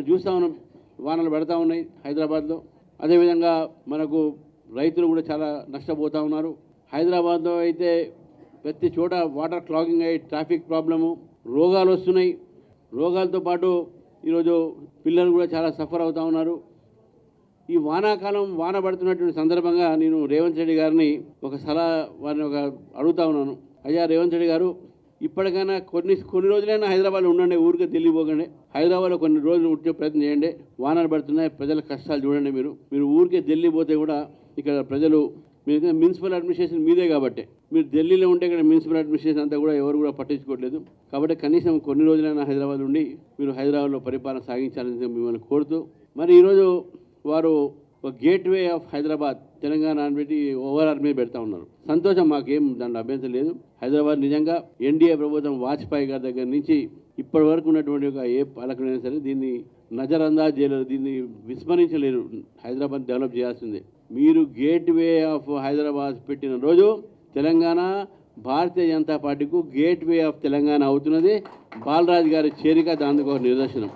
మనం చూస్తా ఉన్నాం. వానలు పెడతా ఉన్నాయి హైదరాబాద్లో. అదేవిధంగా మనకు రైతులు కూడా చాలా నష్టపోతూ ఉన్నారు. హైదరాబాద్లో అయితే ప్రతి చోట వాటర్ క్లాగింగ్ అయ్యి ట్రాఫిక్ ప్రాబ్లము రోగాలు వస్తున్నాయి. రోగాలతో పాటు ఈరోజు పిల్లలు కూడా చాలా సఫర్ అవుతూ ఉన్నారు. ఈ వానాకాలం వాన పడుతున్నటువంటి సందర్భంగా నేను రేవంత్ రెడ్డి గారిని ఒక సలహా వారిని ఒక అడుగుతా ఉన్నాను. అయ్యా రేవంత్ రెడ్డి గారు ఇప్పటికైనా కొన్ని కొన్ని రోజులైనా హైదరాబాద్లో ఉండండి ఊరికి ఢిల్లీ పోకండి. హైదరాబాద్లో కొన్ని రోజులు ఉంటే ప్రయత్నం చేయండి. వానలు పడుతున్నాయి ప్రజల కష్టాలు చూడండి మీరు. మీరు ఊరికే ఢిల్లీ పోతే కూడా ఇక్కడ ప్రజలు మీరు మున్సిపల్ అడ్మినిస్ట్రేషన్ మీదే కాబట్టి. మీరు ఢిల్లీలో ఉంటే ఇక్కడ మున్సిపల్ అడ్మినిస్ట్రేషన్ అంతా కూడా ఎవరు కూడా పట్టించుకోవట్లేదు. కాబట్టి కనీసం కొన్ని రోజులైనా హైదరాబాద్ ఉండి మీరు హైదరాబాద్లో పరిపాలన సాగించాలని మిమ్మల్ని కోరుతూ మరి ఈరోజు వారు ఒక గేట్వే ఆఫ్ హైదరాబాద్ తెలంగాణ అని పెట్టి ఓవరాల్ మీద పెడతా ఉన్నారు. సంతోషం మాకేం దాంట్లో అభ్యంతరం లేదు. హైదరాబాద్ నిజంగా ఎన్డీఏ ప్రభుత్వం వాజ్పేయి గారి దగ్గర నుంచి ఇప్పటి వరకు ఉన్నటువంటి ఒక ఏ పాలకుడైనా సరే దీన్ని నజరందాజ్ చేయలేరు దీన్ని విస్మరించలేరు. హైదరాబాద్ డెవలప్ చేయాల్సిందే. మీరు గేట్ వే ఆఫ్ హైదరాబాద్ పెట్టిన రోజు తెలంగాణ భారతీయ జనతా పార్టీకు గేట్ వే ఆఫ్ తెలంగాణ అవుతున్నది. బాలరాజు గారి చేరిక దానికి ఒక నిదర్శనం.